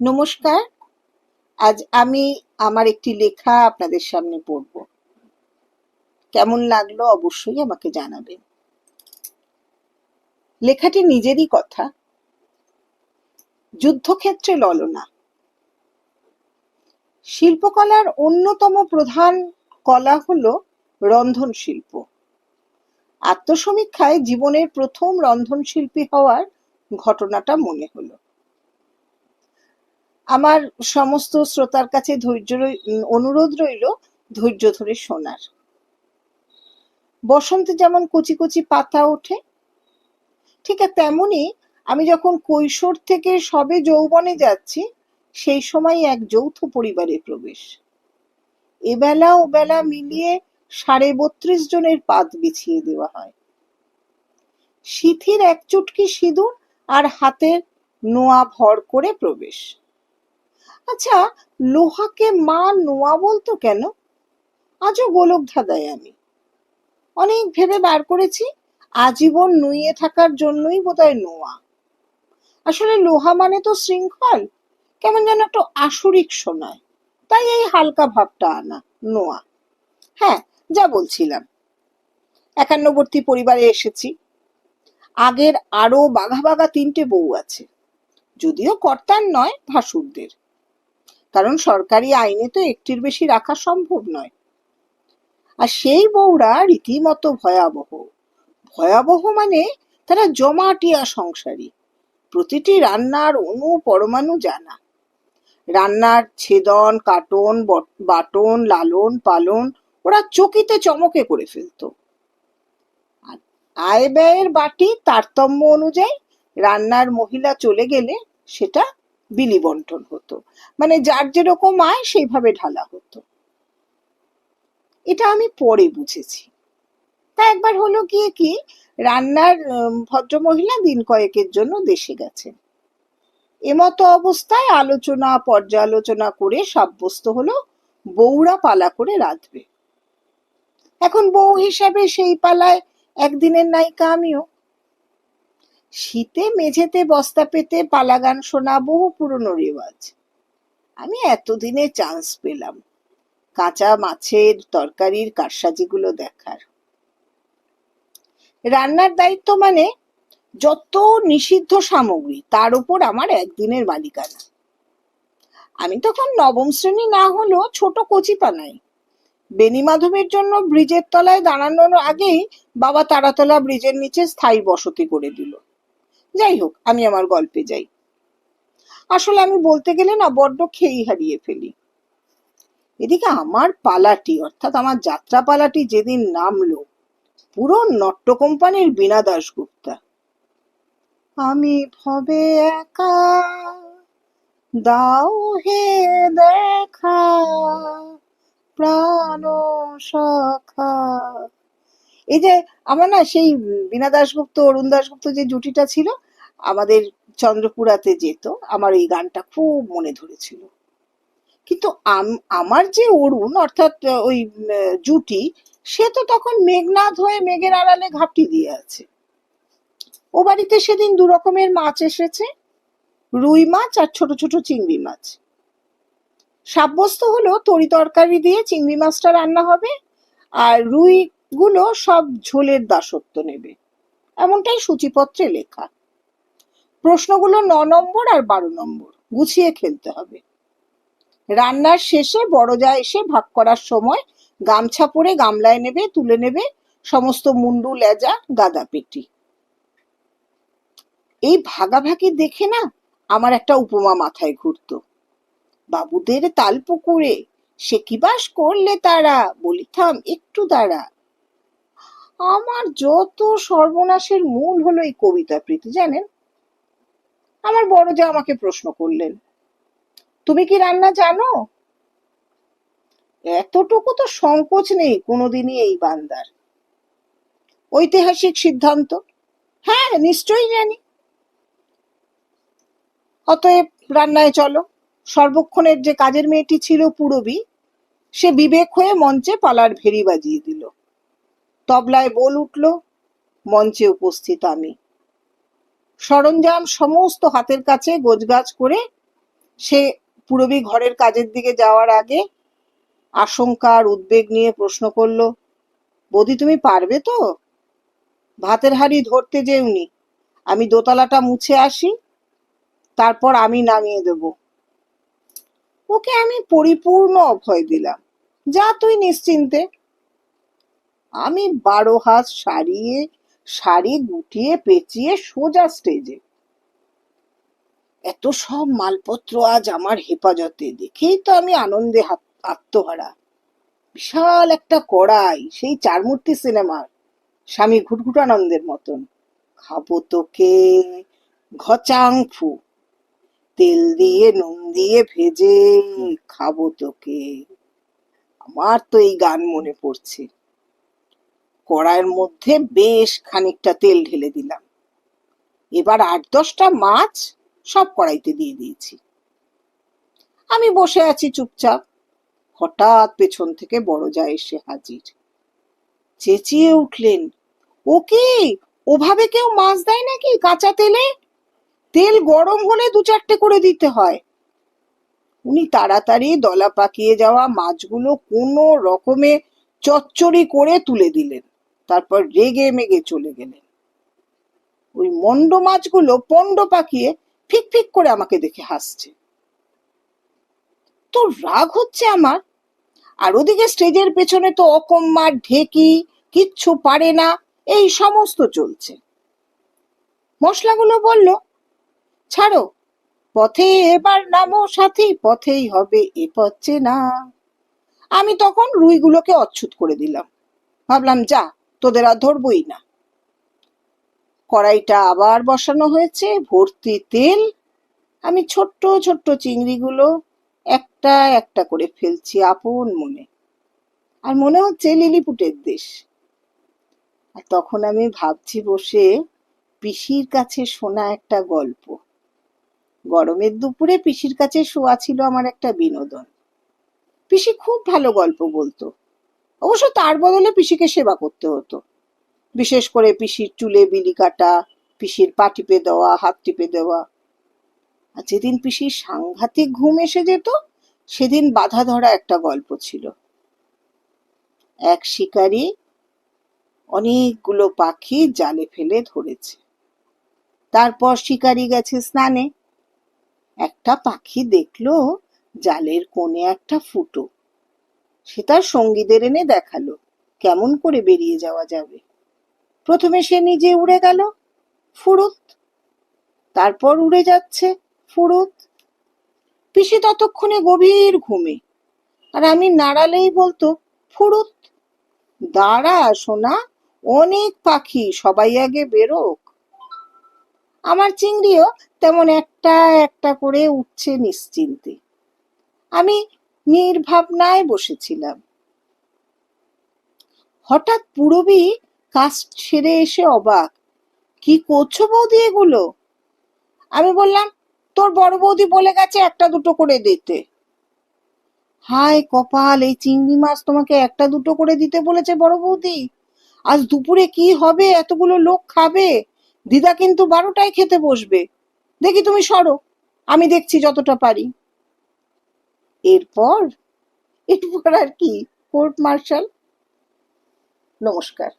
নমস্কার। আজ আমি আমার একটি লেখা আপনাদের সামনে পড়ব। কেমন লাগল অবশ্যই আমাকে জানাবেন। লেখাটি নিজেরই কথা। যুদ্ধক্ষেত্রে ললনা। শিল্পকলার অন্যতম প্রধান কলা হলো রন্ধন শিল্প। আত্মসমীক্ষায় জীবনের প্রথম রন্ধনশিল্পী হওয়ার ঘটনাটা মনে হলো। আমার সমস্ত শ্রোতার কাছে ধৈর্য অনুরোধ রইল ধৈর্য ধরে শোনার। বসন্তে যেমন কচি কচি পাতা ওঠে, ঠিক তেমনি আমি যখন কৈশোর থেকে সবে যৌবনে যাচ্ছি, সেই সময় এক যৌথ পরিবারে প্রবেশ। এবেলা ওবেলা মিলিয়ে সাড়ে বত্রিশ জনের পাত বিছিয়ে দেওয়া হয়। সিথির এক চুটকি সিঁদুর আর হাতের নোয়া ভর করে প্রবেশ। আচ্ছা লোহাকে মা নোয়া বলতো কেন? আজও গোলক ধাঁধায় আমি। অনেক ভেবে বার করেছি, আজীবন নুইয়ে থাকার জন্যই বোধহয় নোয়া। আসলে লোহা মানে তো শৃঙ্খল, কেমন যেন একটু আসরিক শোনায় তাই এই হালকা ভাবটা আনা, নোয়া। হ্যাঁ যা বলছিলাম। একান্নবর্তী পরিবারে এসেছি। আগের আরও বাঘা বাঘা তিনটে বউ আছে। যদিও কর্তার নয়, ভাসুরদের। কারণ সরকারি আইনে তো একটির বেশি রাখা সম্ভব নয়। আর সেই বউরা রীতিমতো ভয়াবহ। ভয়াবহ মানে তারা জমাটিয়া সংসারী। প্রতিটি রান্নার অনু পরমাণু জানা। রান্নার ছেদন, কাটন বাটন, লালন, পালন ওরা চকিতে চমকে করে ফেলতো। আয় ব্যয়ের বাটি তারতম্য অনুযায়ী রান্নার মহিলা চলে গেলে সেটা বিলি বন্টন হতো। মানে যার যেরকম আয়, সেইভাবে ঢালা হতো। এটা আমি পরে বুঝেছি। তা একবার হলো গিয়ে কি, রান্নার ভদ্রমহিলা দিন কয়েকের জন্য দেশে গেছেন। এমতো অবস্থায় আলোচনা, পর্যালোচনা করে সাব্যস্ত হলো, বউরা পালা করে রাঁধবে। এখন বউ হিসাবে সেই পালায় একদিনের নায়িকা আমিও। শীতে, মেঝেতে, বস্তা পেতে পালা গান শোনা বহু পুরনো রেওয়াজ। আমি এতদিনে চান্স পেলাম কাঁচা মাছের তরকারির কারসাজিগুলো দেখার। রান্নার দায়িত্ব মানে যত নিষিদ্ধ সামগ্রী, তার উপর আমার একদিনের মালিকানা। আমি তখন নবম শ্রেণি না হলেও ছোট কচি পানাই বেনি মাধবের জন্য ব্রিজের তলায় দাঁড়ানোর আগেই বাবা তারাতলা ব্রিজের নিচে স্থায়ী বসতি করে দিল। যাই হোক, আমি আমার গল্পে যাই। আসলে আমি বলতে গেলে না, বড্ড খেই হারিয়ে ফেলি। এদিকে আমার পালাটি, অর্থাৎ আমার যাত্রা পালাটি যেদিন নামলো, পুরো নট্য কোম্পানির বীণা দাশগুপ্তা। আমি ভবে একা, দাও হে দেখা, প্রাণ সখা। এই যে, আমার না সেই বীণা দাশগুপ্ত, অরুণ দাশগুপ্ত যে জুটিটা ছিল আমাদের চন্দ্রপুরাতে যেত, আমার এই গানটা খুব মনে ধরেছিল। কিন্তু আম- আমার যে অরুণ, অর্থাৎ ওই জুটি, সে তো তখন মেঘনাথ হয়ে মেঘের আড়ালে ঘাপটি দিয়ে আছে। ও বাড়িতে সেদিন দু রকমের মাছ এসেছে, রুই মাছ আর ছোট ছোট চিংড়ি মাছ। সাব্যস্ত হলো তরি তরকারি দিয়ে চিংড়ি মাছটা রান্না হবে, আর রুই গুলো সব ঝোলের দাসত্ব নেবে। এমনটাই সূচিপত্রে লেখা। প্রশ্নগুলো ন নম্বর আর বারো নম্বর। গুছিয়ে খেলতে হবে। রান্নার শেষে বড় যা এসে ভাগ করার সময় গামছা পরে গামলায় নেবে, তুলে নেবে সমস্ত মুন্ডু, লেজা, গাদা পেটি। এই ভাগাভাগি দেখে না আমার একটা উপমা মাথায় ঘুরতো। বাবুদের তাল পুকুরে, সে কি বাস করলে তারা? বলিতাম একটু দাঁড়া। আমার যত সর্বনাশের মূল হলো এই কবিতা প্রীতি, জানেন? আমার বড় যা আমাকে প্রশ্ন করলেন, তুমি কি রান্না জানো? এতটুকু তো সংকোচ নেই কোনোদিনই এই বান্দার। ঐতিহাসিক সিদ্ধান্ত? হ্যাঁ নিশ্চয়ই জানি। অতএব রান্নায় চলো, সর্বক্ষণের যে কাজের মেয়েটি ছিল পুরবী, সে বিবেক হয়ে মঞ্চে পালার ভেরি বাজিয়ে দিল। তবলায় বল উঠল, মঞ্চে উপস্থিত আমি। সরঞ্জাম সমস্ত হাতের কাছে গোছগাছ করে সে পুরবী ঘরের কাজের দিকে যাওয়ার আগে আশঙ্কা আর উদ্বেগ নিয়ে প্রশ্ন করল, বৌদি, তুমি পারবে তো? ভাতের হাঁড়ি ধরতে যেওনি। আমি দোতলাটা মুছে আসি, তারপর আমি নামিয়ে দেব। ওকে আমি পরিপূর্ণ অভয় দিলাম। যা তুই নিশ্চিন্তে। আমি বারো হাত সারিয়ে শাড়ি গুটিয়ে পেঁচিয়ে সোজা স্টেজে এত সব মালপত্র আজ আমার হেফাজতে, দেখেই তো আমি আনন্দে আত্মহারা। বিশাল একটা কড়াই, সেই চারমূর্তি সিনেমার, স্বামী ঘুটঘুটানন্দের মতন। খাব তোকে ঘচাং ফু তেল দিয়ে, নুন দিয়ে ভেজে খাব তোকে। আমার তো এই গান মনে পড়ছে। কড়াইয়ের মধ্যে বেশ খানিকটা তেল ঢেলে দিলাম। এবার আট দশটা মাছ সব কড়াইতে দিয়ে দিয়েছি। আমি বসে আছি চুপচাপ। হঠাৎ পেছন থেকে বড় যা এসে হাজির। চেঁচিয়ে উঠলেন, ও কি? ওভাবে কেউ মাছ দেয় নাকি কাঁচা তেলে? তেল গরম হলে দু চারটে করে দিতে হয়। উনি তাড়াতাড়ি দলা পাকিয়ে যাওয়া মাছগুলো কোনো রকমে চচ্চড়ি করে তুলে দিলেন। তারপর রেগে মেগে চলে গেলেন। ওই মন্ড মাছগুলো পন্ড পাকিয়ে ফিক ফিক করে আমাকে দেখে হাসছে। তো রাগ হচ্ছে আমার? আর ওদিকে স্টেজের পেছনে তো অকম্মার ঢেকি, কিচ্ছু পারে না, এই সমস্ত চলছে। মশলাগুলো বলল, ছাড়ো, পথে এবার নামো সাথী, পথেই হবে এ পথে না। আমি তখন রুইগুলোকে অচ্ছুত করে দিলাম। ভাবলাম, যা তোদের আর ধরবই না। কড়াইটা আবার বসানো হয়েছে, ভর্তি তেল, আমি ছোট্ট ছোট্ট চিংড়িগুলো একটা একটা করে ফেলছি আপন মনে। আর মনে হচ্ছে লিলিপুটের দেশ। আর তখন আমি ভাবছি বসে পিসির কাছে শোনা একটা গল্প। গরমের দুপুরে পিসির কাছে শোয়া ছিল আমার একটা বিনোদন। পিসি খুব ভালো গল্প বলতো। অবশ্য তার বদলে পিসিকে সেবা করতে হতো। বিশেষ করে পিসির চুলে বিলি কাটা, পিসির পা টিপে দেওয়া, হাত টিপে দেওয়া। আর যেদিন পিসির সাংঘাতিক ঘুম এসে যেত, সেদিন বাধা ধরা একটা গল্প ছিল। এক শিকারী অনেকগুলো পাখি জালে ফেলে ধরেছে। তারপর শিকারী গেছে স্নানে। একটা পাখি দেখল জালের কোণে একটা ফুটো। সে তার সঙ্গীদের এনে দেখাল, কেমন করে বেরিয়ে যাওয়া যাবে। প্রথমে সে নিজে উড়ে গেল, ফুরুত! তারপর উড়ে যাচ্ছে, ফুরুত! পিসি ততক্ষণে গভীর ঘুমে, আর আমি নাড়ালেই বলতো, ফুরুত! দাঁড়া, সোনা, অনেক পাখি, সবাই আগে বেরোক। আমার চিংড়িও তেমন একটা একটা করে উঠছে নিশ্চিন্তে। আমি নির্ভাবনায় বসেছিলাম। হঠাৎ পুরবী কাজ ছেড়ে এসে অবাক। কি করছ বৌদি এগুলো? আমি বললাম, তোর বড় বৌদি বলে গেছে একটা দুটো করে দিতে। হায় কপাল, এই চিংড়ি মাছ তোমাকে একটা দুটো করে দিতে বলেছে বড় বৌদি? আজ দুপুরে কি হবে? এতগুলো লোক খাবে? দিদা কিন্তু বারোটায় খেতে বসবে। দেখি তুমি সরো, আমি দেখছি যতটা পারি। এরপর এরপর আর কি কোর্ট মার্শাল নমস্কার।